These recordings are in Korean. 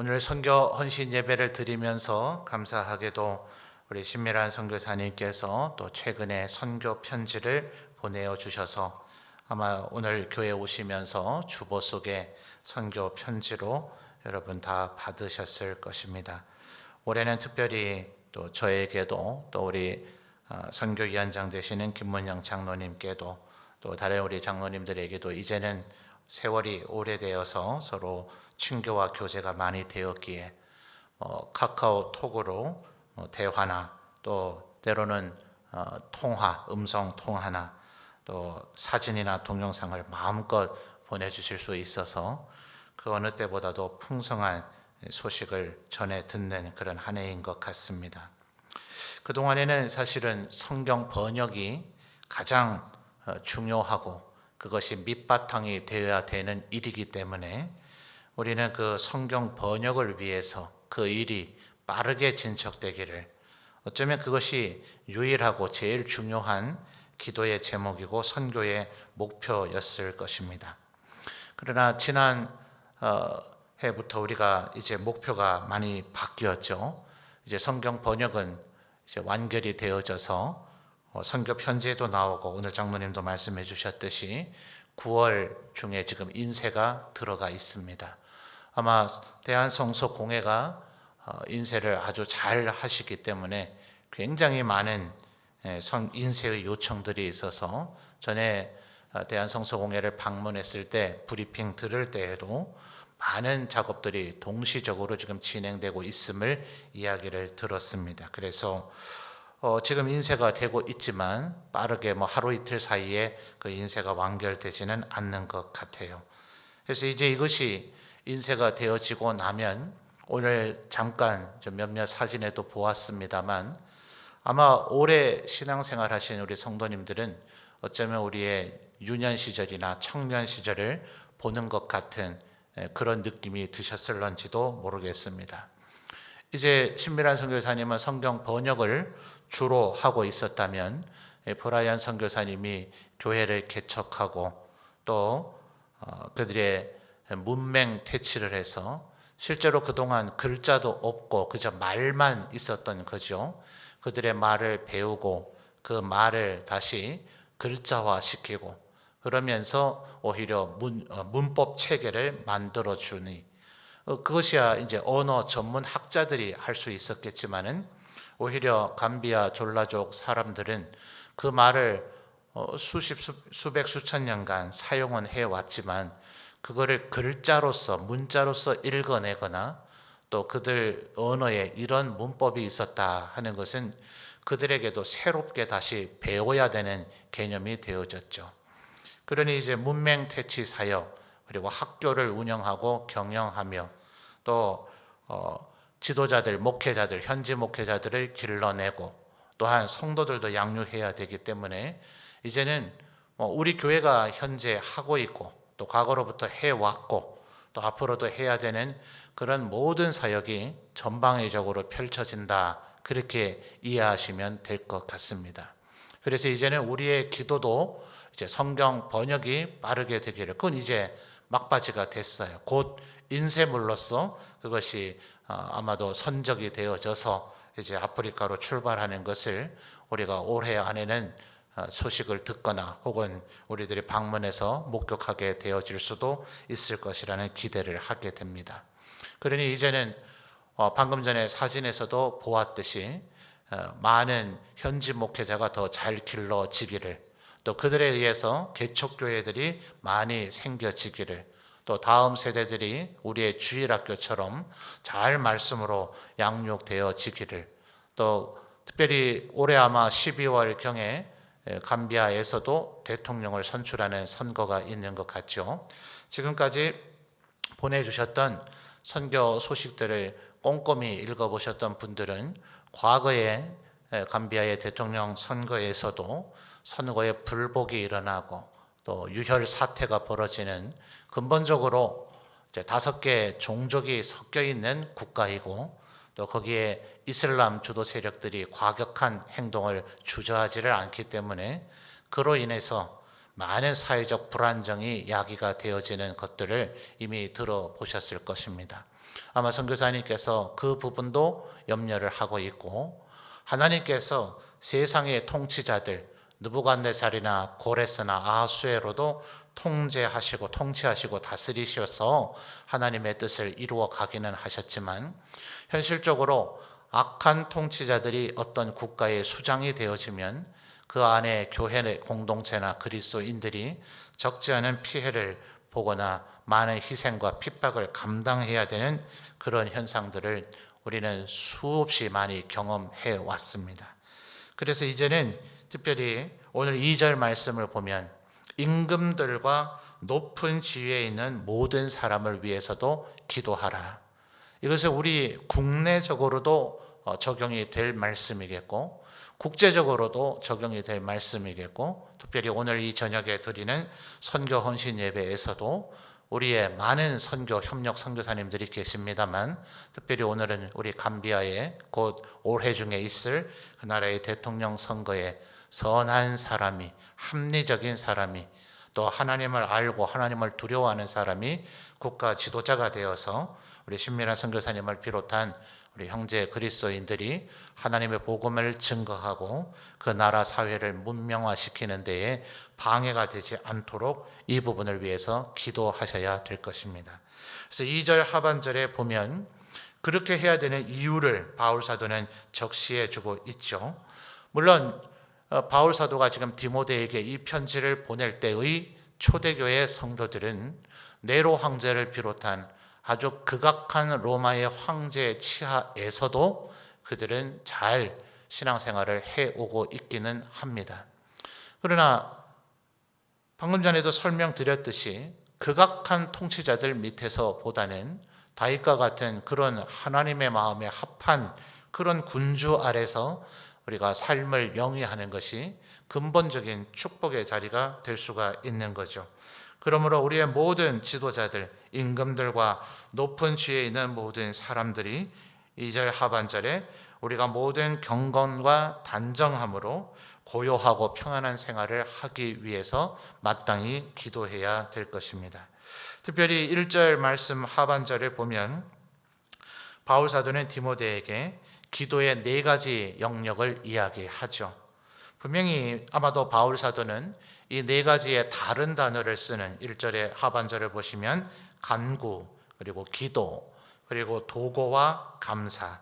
오늘 선교 헌신 예배를 드리면서 감사하게도 우리 신미란 선교사님께서 또 최근에 선교 편지를 보내어 주셔서 아마 오늘 교회 오시면서 주보 속에 선교 편지로 여러분 다 받으셨을 것입니다. 올해는 특별히 또 저에게도 또 우리 어, 선교위원장 되시는 김문영 장로님께도 또 다른 우리 장로님들에게도 이제는 세월이 오래되어서 서로 친교와 교제가 많이 되었기에 뭐 카카오톡으로 뭐 대화나 또 때로는 어, 통화, 음성 통화나 또 사진이나 동영상을 마음껏 보내주실 수 있어서 그 어느 때보다도 풍성한 소식을 전해 듣는 그런 한 해인 것 같습니다. 그 동안에는 사실은 성경 번역이 가장 어, 중요하고 그것이 밑바탕이 되어야 되는 일이기 때문에 우리는 그 성경 번역을 위해서 그 일이 빠르게 진척되기를 어쩌면 그것이 유일하고 제일 중요한 기도의 제목이고 선교의 목표였을 것입니다. 그러나 지난 어, 해부터 우리가 이제 목표가 많이 바뀌었죠. 이제 성경 번역은 이제 완결이 되어져서 어, 선교 편지에도 나오고 오늘 장로님도 말씀해 주셨듯이 9월 중에 지금 인쇄가 들어가 있습니다. 아마 대한성서 공회가 어, 인쇄를 아주 잘 하시기 때문에 굉장히 많은 예, 성 인쇄의 요청들이 있어서 전에 어, 대한성서 공회를 방문했을 때 브리핑 들을 때에도 많은 작업들이 동시적으로 지금 진행되고 있음을 이야기를 들었습니다. 그래서 어, 지금 인쇄가 되고 있지만 빠르게 뭐 하루 이틀 사이에 그 인쇄가 완결되지는 않는 것 같아요. 그래서 이제 이것이 인쇄가 되어지고 나면 오늘 잠깐 좀 몇몇 사진에도 보았습니다만 아마 오래 신앙생활 하신 우리 성도님들은 어쩌면 우리의 유년 시절이나 청년 시절을 보는 것 같은 예, 그런 느낌이 드셨을런지도 모르겠습니다. 이제 신미란 선교사님은 성경 번역을 주로 하고 있었다면 예, 브라이언 선교사님이 교회를 개척하고 또 어, 그들의 문맹 퇴치를 해서 실제로 그동안 글자도 없고 그저 말만 있었던 거죠. 그들의 말을 배우고 그 말을 다시 글자화 시키고 그러면서 오히려 문, 어, 문법 체계를 만들어 주니 어, 그것이야 이제 언어 전문 학자들이 할 수 있었겠지만은 오히려 감비아 졸라족 사람들은 그 말을 어, 수십 수, 수백 수천 년간 사용은 해 왔지만 그거를 글자로서 문자로서 읽어내거나 또 그들 언어에 이런 문법이 있었다 하는 것은 그들에게도 새롭게 다시 배워야 되는 개념이 되어졌죠. 그러니 이제 문맹 퇴치 사역 그리고 학교를 운영하고 경영하며 또 어, 지도자들, 목회자들, 현지 목회자들을 길러내고 또한 성도들도 양육해야 되기 때문에 이제는 뭐 우리 교회가 현재 하고 있고 또 과거로부터 해왔고 또 앞으로도 해야 되는 그런 모든 사역이 전방위적으로 펼쳐진다. 그렇게 이해하시면 될 것 같습니다. 그래서 이제는 우리의 기도도 이제 성경 번역이 빠르게 되기를 그건 이제 막바지가 됐어요. 곧 인쇄물로서 그것이 어, 아마도 선적이 되어져서 이제 아프리카로 출발하는 것을 우리가 올해 안에는 어, 소식을 듣거나 혹은 우리들이 방문해서 목격하게 되어질 수도 있을 것이라는 기대를 하게 됩니다. 그러니 이제는 어, 방금 전에 사진에서도 보았듯이 많은 현지 목회자가 더 잘 길러지기를 또 그들에 의해서 개척교회들이 많이 생겨지기를 또 다음 세대들이 우리의 주일학교처럼 잘 말씀으로 양육되어지기를 또 특별히 올해 아마 12월 경에 감비아에서도 대통령을 선출하는 선거가 있는 것 같죠. 지금까지 보내주셨던 선교 소식들을 꼼꼼히 읽어보셨던 분들은 과거에 감비아의 대통령 선거에서도 선거에 불복이 일어나고 또 유혈 사태가 벌어지는 근본적으로 다섯 개 종족이 섞여 있는 국가이고 또 거기에 이슬람 주도 세력들이 과격한 행동을 주저하지를 않기 때문에 그로 인해서 많은 사회적 불안정이 야기가 되어지는 것들을 이미 들어보셨을 것입니다. 아마 선교사님께서 그 부분도 염려를 하고 있고 하나님께서 세상의 통치자들 느부갓네살이나 고레스나 아수에로도 통제하시고 통치하시고 다스리셔서 하나님의 뜻을 이루어 가기는 하셨지만 현실적으로 악한 통치자들이 어떤 국가의 수장이 되어지면 그 안에 교회 공동체나 그리스도인들이 적지 않은 피해를 보거나 많은 희생과 핍박을 감당해야 되는 그런 현상들을 우리는 수없이 많이 경험해 왔습니다. 그래서 이제는 특별히 오늘 2절 말씀을 보면 임금들과 높은 지위에 있는 모든 사람을 위해서도 기도하라. 이것은 우리 국내적으로도 어, 적용이 될 말씀이겠고 국제적으로도 적용이 될 말씀이겠고 특별히 오늘 이 저녁에 드리는 선교 헌신 예배에서도 우리의 많은 선교 협력 선교사님들이 계십니다만 특별히 오늘은 우리 감비아에 곧 올해 중에 있을 그 나라의 대통령 선거에 선한 사람이 합리적인 사람이 또 하나님을 알고 하나님을 두려워하는 사람이 국가 지도자가 되어서 우리 신민아 선교사님을 비롯한 우리 형제 그리스도인들이 하나님의 복음을 증거하고 그 나라 사회를 문명화시키는 데에 방해가 되지 않도록 이 부분을 위해서 기도하셔야 될 것입니다. 그래서 2절 하반절에 보면 그렇게 해야 되는 이유를 바울 사도는 적시해 주고 있죠. 물론 어, 바울 사도가 지금 디모데에게 이 편지를 보낼 때의 초대교회 성도들은 네로 황제를 비롯한 아주 극악한 로마의 황제 치하에서도 그들은 잘 신앙생활을 해오고 있기는 합니다. 그러나 방금 전에도 설명드렸듯이 극악한 통치자들 밑에서 보다는 다윗과 같은 그런 하나님의 마음에 합한 그런 군주 아래서 우리가 삶을 영위하는 것이 근본적인 축복의 자리가 될 수가 있는 거죠. 그러므로 우리의 모든 지도자들, 임금들과 높은 지위에 있는 모든 사람들이 2절 하반절에 우리가 모든 경건과 단정함으로 고요하고 평안한 생활을 하기 위해서 마땅히 기도해야 될 것입니다. 특별히 1절 말씀 하반절에 보면 바울 사도는 디모데에게 기도의 네 가지 영역을 이야기하죠. 분명히 아마도 바울 사도는 이 네 가지의 다른 단어를 쓰는 1절의 하반절을 보시면 간구, 그리고 기도, 그리고 도고와 감사.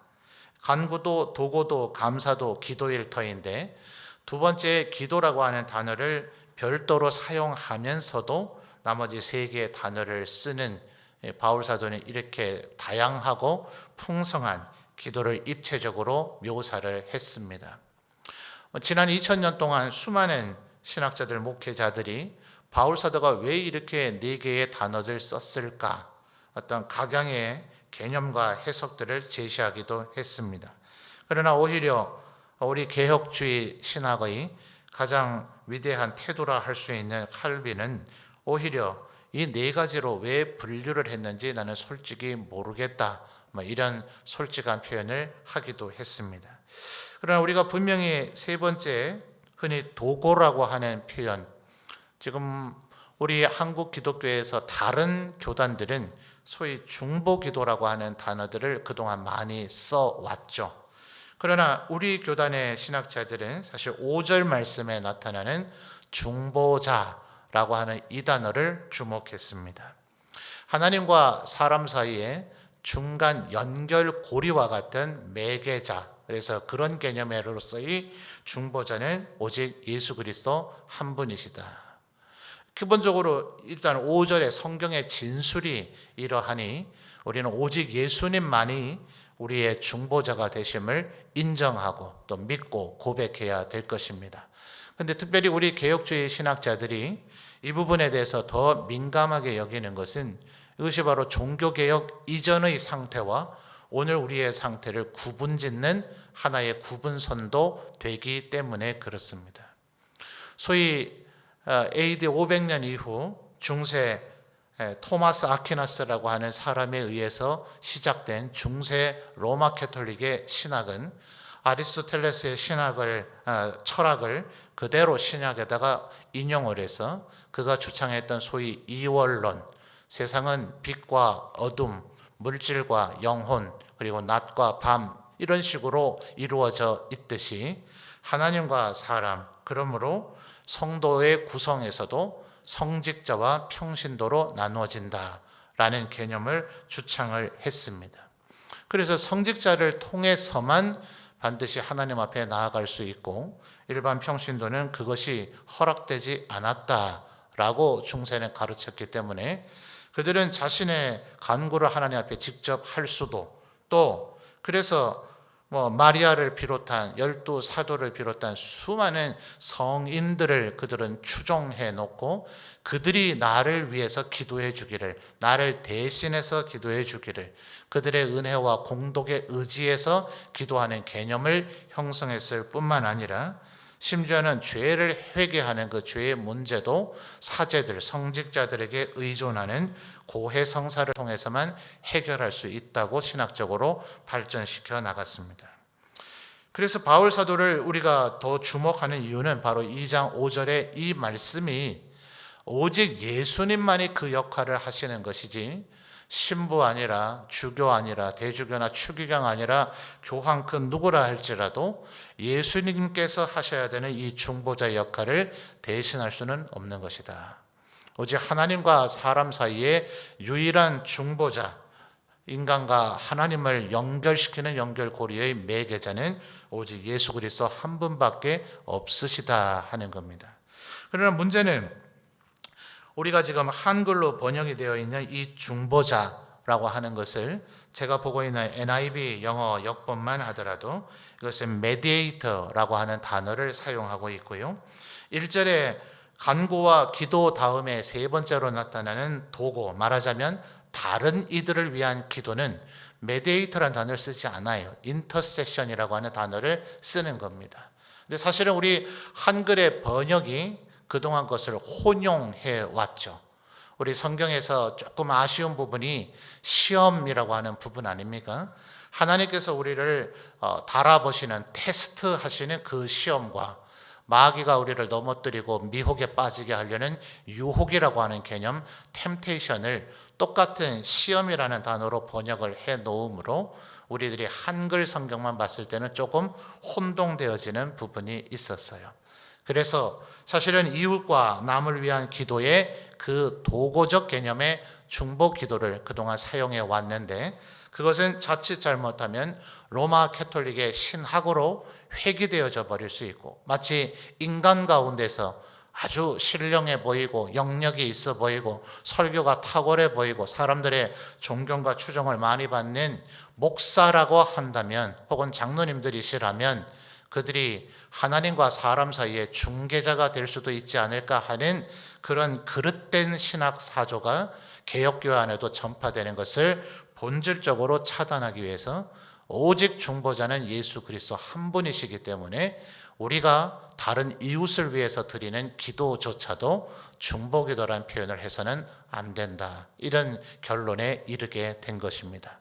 간구도 도고도 감사도 기도일 터인데 두 번째 기도라고 하는 단어를 별도로 사용하면서도 나머지 세 개의 단어를 쓰는 바울 사도는 이렇게 다양하고 풍성한 기도를 입체적으로 묘사를 했습니다. 지난 2000년 동안 수많은 신학자들, 목회자들이 바울 사도가 왜 이렇게 네 개의 단어를 썼을까? 어떤 각양의 개념과 해석들을 제시하기도 했습니다. 그러나 오히려 우리 개혁주의 신학의 가장 위대한 태도라 할 수 있는 칼빈은 오히려 이 네 가지로 왜 분류를 했는지 나는 솔직히 모르겠다. 뭐 이런 솔직한 표현을 하기도 했습니다. 그러나 우리가 분명히 세 번째 흔히 도고라고 하는 표현 지금 우리 한국 기독교에서 다른 교단들은 소위 중보 기도라고 하는 단어들을 그동안 많이 써 왔죠. 그러나 우리 교단의 신학자들은 사실 5절 말씀에 나타나는 중보자라고 하는 이 단어를 주목했습니다. 하나님과 사람 사이에 중간 연결 고리와 같은 매개자. 그래서 그런 개념으로서의 중보자는 오직 예수 그리스도 한 분이시다. 기본적으로 일단 5절의 성경의 진술이 이러하니 우리는 오직 예수님만이 우리의 중보자가 되심을 인정하고 또 믿고 고백해야 될 것입니다. 근데 특별히 우리 개혁주의 신학자들이 이 부분에 대해서 더 민감하게 여기는 것은 이것이 바로 종교개혁 이전의 상태와 오늘 우리의 상태를 구분 짓는 하나의 구분선도 되기 때문에 그렇습니다. 소위 AD 어, 500년 이후 중세 토마스 아퀴나스라고 하는 사람에 의해서 시작된 중세 로마 캐톨릭의 신학은 아리스토텔레스의 신학을 아, 철학을 그대로 신약에다가 인용을 해서 그가 주창했던 소위 이원론 세상은 빛과 어둠, 물질과 영혼 그리고 낮과 밤 이런 식으로 이루어져 있듯이 하나님과 사람 그러므로 성도의 구성에서도 성직자와 평신도로 나누어진다 라는 개념을 주창을 했습니다. 그래서 성직자를 통해서만 반드시 하나님 앞에 나아갈 수 있고 일반 평신도는 그것이 허락되지 않았다라고 중세는 가르쳤기 때문에 그들은 자신의 간구를 하나님 앞에 직접 할 수도 또 그래서 뭐 마리아를 비롯한 열두 사도를 비롯한 수많은 성인들을 그들은 추종해 놓고 그들이 나를 위해서 기도해 주기를 나를 대신해서 기도해 주기를 그들의 은혜와 공덕의 의지에서 기도하는 개념을 형성했을 뿐만 아니라 심지어는 죄를 회개하는 그 죄의 문제도 사제들, 성직자들에게 의존하는 고해 성사를 통해서만 해결할 수 있다고 신학적으로 발전시켜 나갔습니다. 그래서 바울 사도를 우리가 더 주목하는 이유는 바로 2장 5절의 이 말씀이 오직 예수님만이 그 역할을 하시는 것이지 신부 아니라 주교 아니라 대주교나 추기경 아니라 교황 그 누구라 할지라도 예수님께서 하셔야 되는 이 중보자 역할을 대신할 수는 없는 것이다. 오직 하나님과 사람 사이에 유일한 중보자, 인간과 하나님을 연결시키는 연결고리의 매개자는 오직 예수 그리스도 한 분밖에 없으시다 하는 겁니다. 그러나 문제는 우리가 지금 한글로 번역이 되어 있는 이 중보자라고 하는 것을 제가 보고 있는 NIV 영어 역본만 하더라도 이것은 mediator라고 하는 단어를 사용하고 있고요. 1절에 간구와 기도 다음에 세 번째로 나타나는 도고 말하자면 다른 이들을 위한 기도는 메디에이터라는 단어를 쓰지 않아요. 인터세션이라고 하는 단어를 쓰는 겁니다. 근데 사실은 우리 한글의 번역이 그동안 것을 혼용해 왔죠. 우리 성경에서 조금 아쉬운 부분이 시험이라고 하는 부분 아닙니까? 하나님께서 우리를 어, 달아보시는 테스트 하시는 그 시험과 마귀가 우리를 넘어뜨리고 미혹에 빠지게 하려는 유혹이라고 하는 개념, 템테이션을 똑같은 시험이라는 단어로 번역을 해 놓으므로 우리들이 한글 성경만 봤을 때는 조금 혼동되어지는 부분이 있었어요. 그래서 사실은 이웃과 남을 위한 기도의 그 도고적 개념의 중보 기도를 그동안 사용해 왔는데 그것은 자칫 잘못하면 로마 캐톨릭의 신학으로 회귀되어져 버릴 수 있고 마치 인간 가운데서 아주 신령해 보이고 영역이 있어 보이고 설교가 탁월해 보이고 사람들의 존경과 추정을 많이 받는 목사라고 한다면 혹은 장로님들이시라면 그들이 하나님과 사람 사이의 중개자가 될 수도 있지 않을까 하는 그런 그릇된 신학 사조가 개혁교회 안에도 전파되는 것을 본질적으로 차단하기 위해서 오직 중보자는 예수 그리스도 한 분이시기 때문에 우리가 다른 이웃을 위해서 드리는 기도조차도 중보기도라는 표현을 해서는 안 된다. 이런 결론에 이르게 된 것입니다.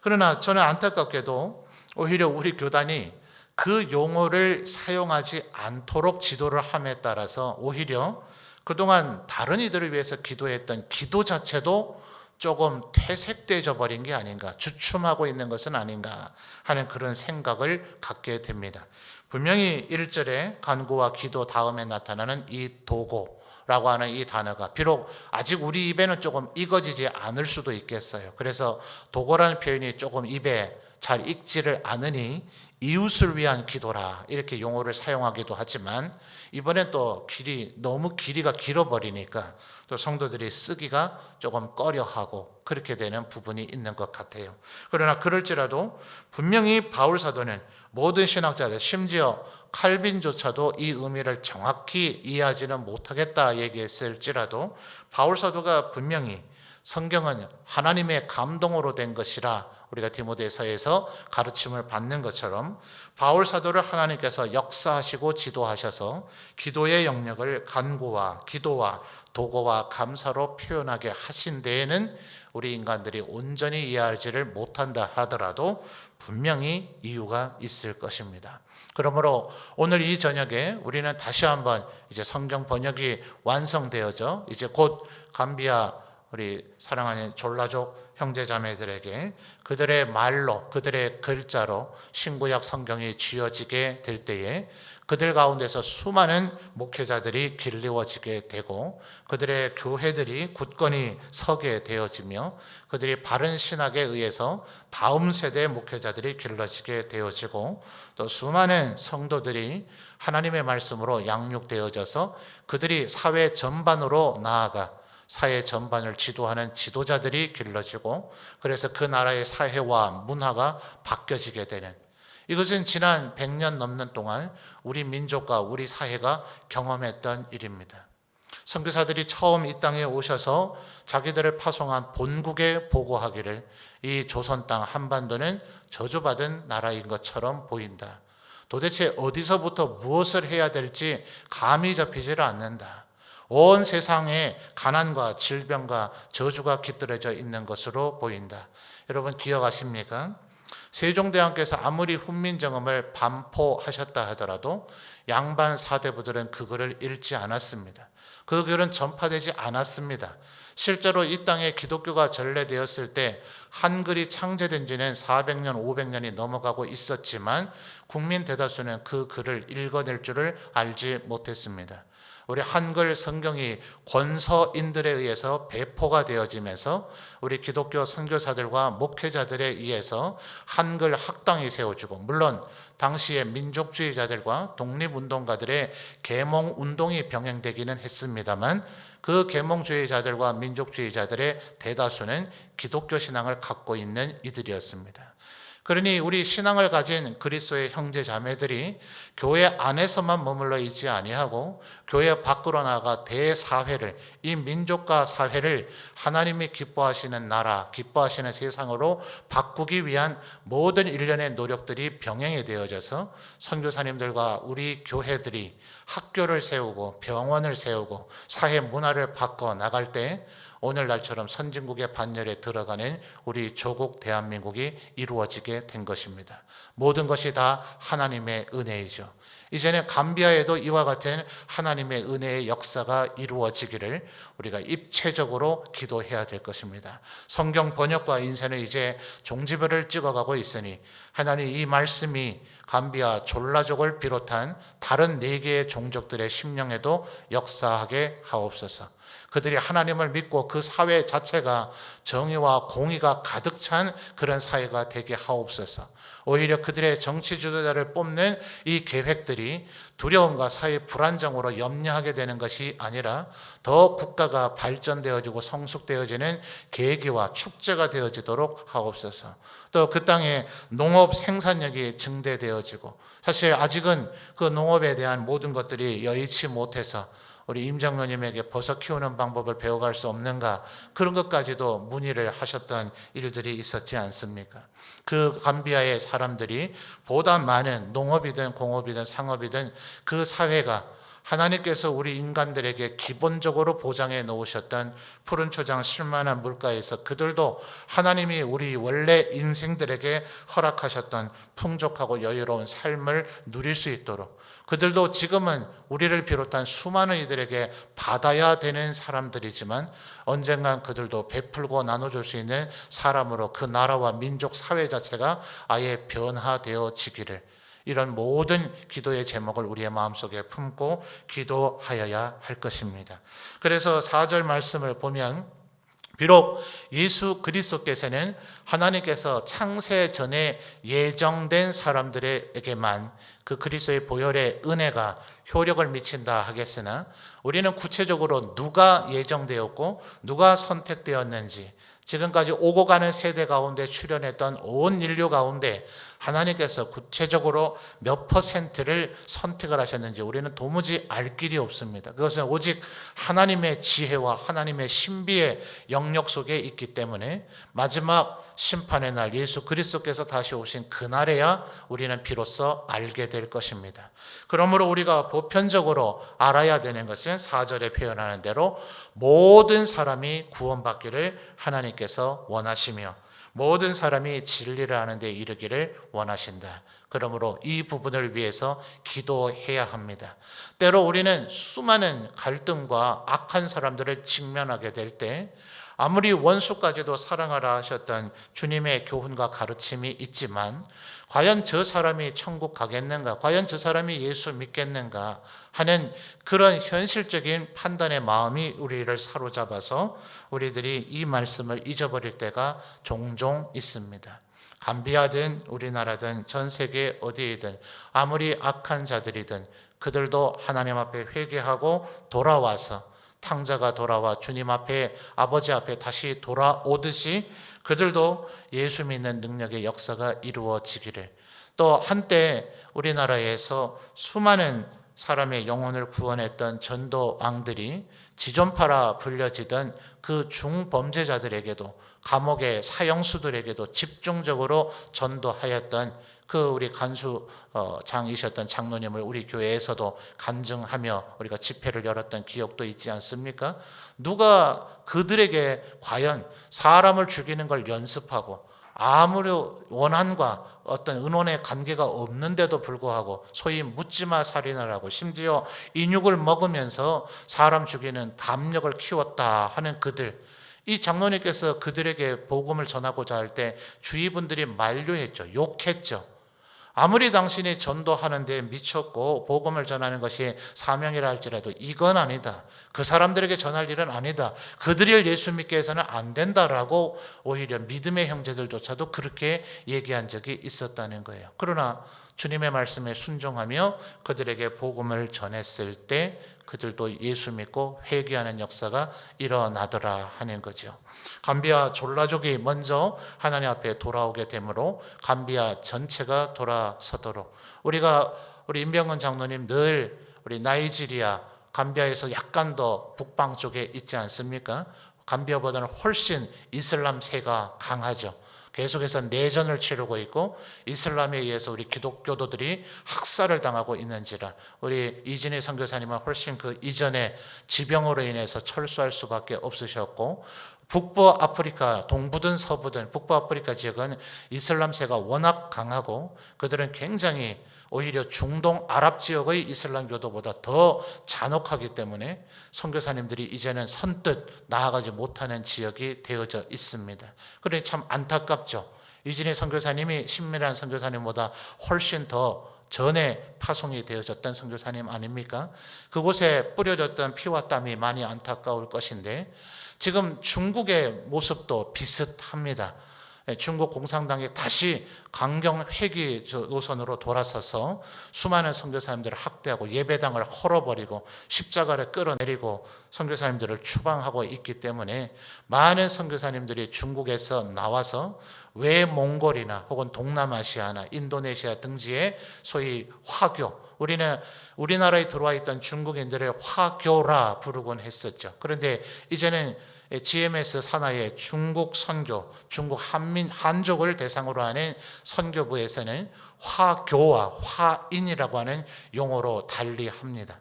그러나 저는 안타깝게도 오히려 우리 교단이 그 용어를 사용하지 않도록 지도를 함에 따라서 오히려 그동안 다른 이들을 위해서 기도했던 기도 자체도 조금 퇴색되어 버린 게 아닌가, 주춤하고 있는 것은 아닌가 하는 그런 생각을 갖게 됩니다. 분명히 1절에 간구와 기도 다음에 나타나는 이 도고라고 하는 이 단어가 비록 아직 우리 입에는 조금 익어지지 않을 수도 있겠어요. 그래서 도고라는 표현이 조금 입에 잘 익지를 않으니 이웃을 위한 기도라 이렇게 용어를 사용하기도 하지만 이번엔 또 길이 너무 길이가 길어버리니까 또 성도들이 쓰기가 조금 꺼려하고 그렇게 되는 부분이 있는 것 같아요. 그러나 그럴지라도 분명히 바울 사도는 모든 신학자들 심지어 칼빈조차도 이 의미를 정확히 이해하지는 못하겠다 얘기했을지라도 바울 사도가 분명히 성경은 하나님의 감동으로 된 것이라 우리가 디모데서에서 가르침을 받는 것처럼 바울 사도를 하나님께서 역사하시고 지도하셔서 기도의 영역을 간구와 기도와 도고와 감사로 표현하게 하신 데에는 우리 인간들이 온전히 이해하지를 못한다 하더라도 분명히 이유가 있을 것입니다. 그러므로 오늘 이 저녁에 우리는 다시 한번 이제 성경 번역이 완성되어져 이제 곧 감비아 우리 사랑하는 졸라족 형제자매들에게 그들의 말로 그들의 글자로 신구약 성경이 쥐어지게 될 때에 그들 가운데서 수많은 목회자들이 길리워지게 되고 그들의 교회들이 굳건히 서게 되어지며 그들이 바른 신학에 의해서 다음 세대의 목회자들이 길러지게 되어지고 또 수많은 성도들이 하나님의 말씀으로 양육되어져서 그들이 사회 전반으로 나아가 사회 전반을 지도하는 지도자들이 길러지고 그래서 그 나라의 사회와 문화가 바뀌어지게 되는 이것은 지난 100년 넘는 동안 우리 민족과 우리 사회가 경험했던 일입니다. 선교사들이 처음 이 땅에 오셔서 자기들을 파송한 본국에 보고하기를 이 조선 땅 한반도는 저주받은 나라인 것처럼 보인다. 도대체 어디서부터 무엇을 해야 될지 감이 잡히질 않는다. 온 세상에 가난과 질병과 저주가 깃들어져 있는 것으로 보인다. 여러분 기억하십니까? 세종대왕께서 아무리 훈민정음을 반포하셨다 하더라도 양반 사대부들은 그 글을 읽지 않았습니다. 그 글은 전파되지 않았습니다. 실제로 이 땅에 기독교가 전래되었을 때 한글이 창제된 지는 400년, 500년이 넘어가고 있었지만 국민 대다수는 그 글을 읽어낼 줄을 알지 못했습니다. 우리 한글 성경이 권서인들에 의해서 배포가 되어지면서 우리 기독교 선교사들과 목회자들에 의해서 한글 학당이 세워지고 물론 당시의 민족주의자들과 독립운동가들의 계몽 운동이 병행되기는 했습니다만 그 계몽주의자들과 민족주의자들의 대다수는 기독교 신앙을 갖고 있는 이들이었습니다. 그러니 우리 신앙을 가진 그리스도의 형제 자매들이 교회 안에서만 머물러 있지 아니하고 교회 밖으로 나가 대사회를 이 민족과 사회를 하나님이 기뻐하시는 나라, 기뻐하시는 세상으로 바꾸기 위한 모든 일련의 노력들이 병행이 되어져서 선교사님들과 우리 교회들이 학교를 세우고 병원을 세우고 사회 문화를 바꿔 나갈 때 오늘날처럼 선진국의 반열에 들어가는 우리 조국 대한민국이 이루어지게 된 것입니다. 모든 것이 다 하나님의 은혜이죠. 이제는 감비아에도 이와 같은 하나님의 은혜의 역사가 이루어지기를 우리가 입체적으로 기도해야 될 것입니다. 성경 번역과 인쇄는 이제 종지부를 찍어가고 있으니 하나님 이 말씀이 감비아 졸라족을 비롯한 다른 네 개의 종족들의 심령에도 역사하게 하옵소서. 그들이 하나님을 믿고 그 사회 자체가 정의와 공의가 가득 찬 그런 사회가 되게 하옵소서. 오히려 그들의 정치 주도자를 뽑는 이 계획들이 두려움과 사회 불안정으로 염려하게 되는 것이 아니라 더 국가가 발전되어지고 성숙되어지는 계기와 축제가 되어지도록 하옵소서. 또 그 땅에 농업 생산력이 증대되어지고 사실 아직은 그 농업에 대한 모든 것들이 여의치 못해서 우리 임 장로님에게 버섯 키우는 방법을 배워갈 수 없는가 그런 것까지도 문의를 하셨던 일들이 있었지 않습니까? 그 감비아의 사람들이 보다 많은 농업이든 공업이든 상업이든 그 사회가 하나님께서 우리 인간들에게 기본적으로 보장해 놓으셨던 푸른 초장 실만한 물가에서 그들도 하나님이 우리 원래 인생들에게 허락하셨던 풍족하고 여유로운 삶을 누릴 수 있도록 그들도 지금은 우리를 비롯한 수많은 이들에게 받아야 되는 사람들이지만 언젠간 그들도 베풀고 나눠줄 수 있는 사람으로 그 나라와 민족 사회 자체가 아예 변화되어지기를 이런 모든 기도의 제목을 우리의 마음속에 품고 기도하여야 할 것입니다. 그래서 4절 말씀을 보면 비록 예수 그리스도께서는 하나님께서 창세 전에 예정된 사람들에게만 그 그리스도의 보혈의 은혜가 효력을 미친다 하겠으나 우리는 구체적으로 누가 예정되었고 누가 선택되었는지 지금까지 오고 가는 세대 가운데 출현했던 온 인류 가운데 하나님께서 구체적으로 몇 퍼센트를 선택을 하셨는지 우리는 도무지 알 길이 없습니다. 그것은 오직 하나님의 지혜와 하나님의 신비의 영역 속에 있기 때문에 마지막 심판의 날 예수 그리스도께서 다시 오신 그날에야 우리는 비로소 알게 될 것입니다. 그러므로 우리가 보편적으로 알아야 되는 것은 4절에 표현하는 대로 모든 사람이 구원받기를 하나님께서 원하시며 모든 사람이 진리를 아는 데 이르기를 원하신다. 그러므로 이 부분을 위해서 기도해야 합니다. 때로 우리는 수많은 갈등과 악한 사람들을 직면하게 될 때 아무리 원수까지도 사랑하라 하셨던 주님의 교훈과 가르침이 있지만 과연 저 사람이 천국 가겠는가? 과연 저 사람이 예수 믿겠는가? 하는 그런 현실적인 판단의 마음이 우리를 사로잡아서 우리들이 이 말씀을 잊어버릴 때가 종종 있습니다. 감비아든 우리나라든 전 세계 어디이든 아무리 악한 자들이든 그들도 하나님 앞에 회개하고 돌아와서 탕자가 돌아와 주님 앞에 아버지 앞에 다시 돌아오듯이 그들도 예수 믿는 능력의 역사가 이루어지기를 또 한때 우리나라에서 수많은 사람의 영혼을 구원했던 전도 왕들이 지존파라 불려지던 그 중범죄자들에게도 감옥의 사형수들에게도 집중적으로 전도하였던 그 우리 간수장이셨던 장로님을 우리 교회에서도 간증하며 우리가 집회를 열었던 기억도 있지 않습니까? 누가 그들에게 과연 사람을 죽이는 걸 연습하고 아무리 원한과 어떤 은원의 관계가 없는데도 불구하고 소위 묻지마 살인을 하고 심지어 인육을 먹으면서 사람 죽이는 담력을 키웠다 하는 그들 이 장로님께서 그들에게 복음을 전하고자 할 때 주위 분들이 만류했죠. 욕했죠. 아무리 당신이 전도하는 데 미쳤고 복음을 전하는 것이 사명이라 할지라도 이건 아니다. 그 사람들에게 전할 일은 아니다. 그들을 예수 믿게 해서는 안 된다라고 오히려 믿음의 형제들조차도 그렇게 얘기한 적이 있었다는 거예요. 그러나 주님의 말씀에 순종하며 그들에게 복음을 전했을 때 그들도 예수 믿고 회개하는 역사가 일어나더라 하는 거죠. 감비아 졸라족이 먼저 하나님 앞에 돌아오게 되므로 감비아 전체가 돌아서도록 우리가 우리 임병근 장로님 늘 우리 나이지리아 감비아에서 약간 더 북방 쪽에 있지 않습니까? 감비아보다는 훨씬 이슬람세가 강하죠. 계속해서 내전을 치르고 있고 이슬람에 의해서 우리 기독교도들이 학살을 당하고 있는지라 우리 이진희 선교사님은 훨씬 그 이전에 지병으로 인해서 철수할 수밖에 없으셨고 북부 아프리카 동부든 서부든 북부 아프리카 지역은 이슬람세가 워낙 강하고 그들은 굉장히 오히려 중동 아랍 지역의 이슬람 교도보다 더 잔혹하기 때문에 선교사님들이 이제는 선뜻 나아가지 못하는 지역이 되어져 있습니다. 그러니 참 안타깝죠. 이진희 선교사님이 신밀한 선교사님보다 훨씬 더 전에 파송이 되어졌던 선교사님 아닙니까? 그곳에 뿌려졌던 피와 땀이 많이 안타까울 것인데 지금 중국의 모습도 비슷합니다. 예, 중국 공산당이 다시 강경 회귀 노선으로 돌아서서 수많은 선교사님들을 학대하고 예배당을 헐어버리고 십자가를 끌어내리고 선교사님들을 추방하고 있기 때문에 많은 선교사님들이 중국에서 나와서 외 몽골이나 혹은 동남아시아나 인도네시아 등지에 소위 화교 우리는 우리나라에 들어와 있던 중국인들의 화교라 부르곤 했었죠. 그런데 이제는 GMS 산하의 중국 선교, 중국 한민 한족을 대상으로 하는 선교부에서는 화교와 화인이라고 하는 용어로 달리 합니다.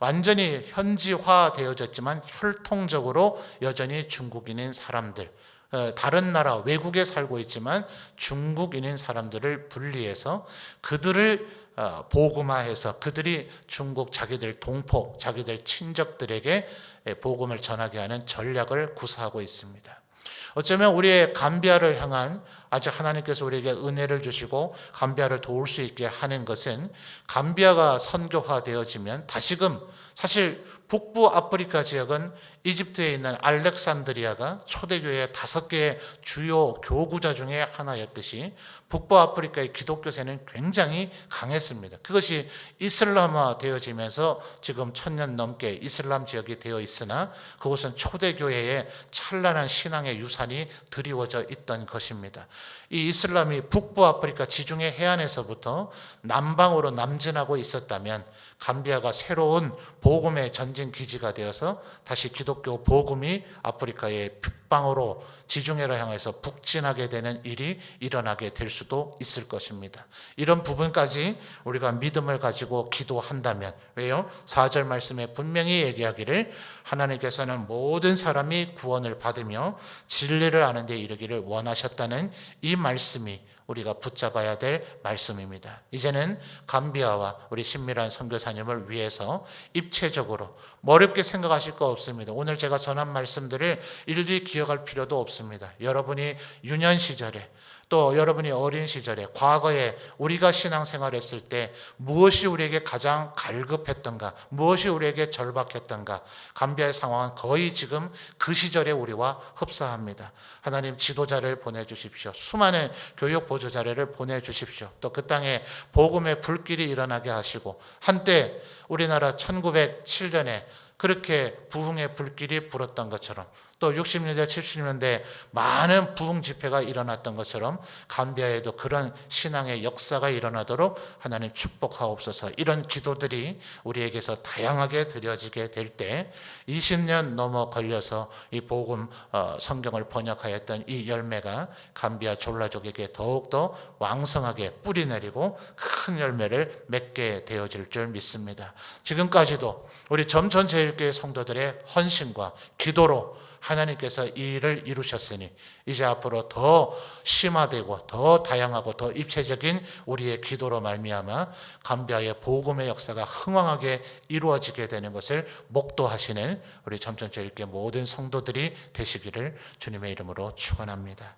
완전히 현지화 되어졌지만 혈통적으로 여전히 중국인인 사람들, 어, 다른 나라 외국에 살고 있지만 중국인인 사람들을 분리해서 그들을 어, 복음화해서 그들이 중국 자기들 동포, 자기들 친족들에게 복음을 전하게 하는 전략을 구사하고 있습니다. 어쩌면 우리의 감비아를 향한 아직 하나님께서 우리에게 은혜를 주시고 감비아를 도울 수 있게 하는 것은 감비아가 선교화되어지면 다시금 사실 북부 아프리카 지역은 이집트에 있는 알렉산드리아가 초대교회의 다섯 개의 주요 교구자 중에 하나였듯이 북부 아프리카의 기독교세는 굉장히 강했습니다. 그것이 이슬람화 되어지면서 지금 천년 넘게 이슬람 지역이 되어 있으나 그곳은 초대교회의 찬란한 신앙의 유산이 드리워져 있던 것입니다. 이 이슬람이 북부 아프리카 지중해 해안에서부터 남방으로 남진하고 있었다면 감비아가 새로운 복음의 전진 기지가 되어서 다시 기독교 복음이 아프리카의 북방으로 지중해를 향해서 북진하게 되는 일이 일어나게 될 수도 있을 것입니다. 이런 부분까지 우리가 믿음을 가지고 기도한다면 왜요? 4절 말씀에 분명히 얘기하기를 하나님께서는 모든 사람이 구원을 받으며 진리를 아는 데 이르기를 원하셨다는 이 말씀이 우리가 붙잡아야 될 말씀입니다. 이제는 감비아와 우리 신미란 선교사님을 위해서 입체적으로 어렵게 생각하실 거 없습니다. 오늘 제가 전한 말씀들을 일일이 기억할 필요도 없습니다. 여러분이 유년 시절에 또 여러분이 어린 시절에 과거에 우리가 신앙생활했을 때 무엇이 우리에게 가장 갈급했던가 무엇이 우리에게 절박했던가 감비아의 상황은 거의 지금 그 시절에 우리와 흡사합니다. 하나님 지도자를 보내주십시오. 수많은 교육 보조 자료를 보내주십시오. 또 그 땅에 복음의 불길이 일어나게 하시고 한때 우리나라 1907년에 그렇게 부흥의 불길이 불었던 것처럼 또 60년대, 70년대 많은 부흥 집회가 일어났던 것처럼 감비아에도 그런 신앙의 역사가 일어나도록 하나님 축복하옵소서. 이런 기도들이 우리에게서 다양하게 드려지게 될 때 20년 넘어 걸려서 이 복음 어, 성경을 번역하였던 이 열매가 감비아 졸라족에게 더욱더 왕성하게 뿌리 내리고 큰 열매를 맺게 되어질 줄 믿습니다. 지금까지도 우리 점천제일교회 성도들의 헌신과 기도로 하나님께서 이 일을 이루셨으니 이제 앞으로 더 심화되고 더 다양하고 더 입체적인 우리의 기도로 말미암아 감비아의 복음의 역사가 흥왕하게 이루어지게 되는 것을 목도하시는 우리 점천제일교회 모든 성도들이 되시기를 주님의 이름으로 축원합니다.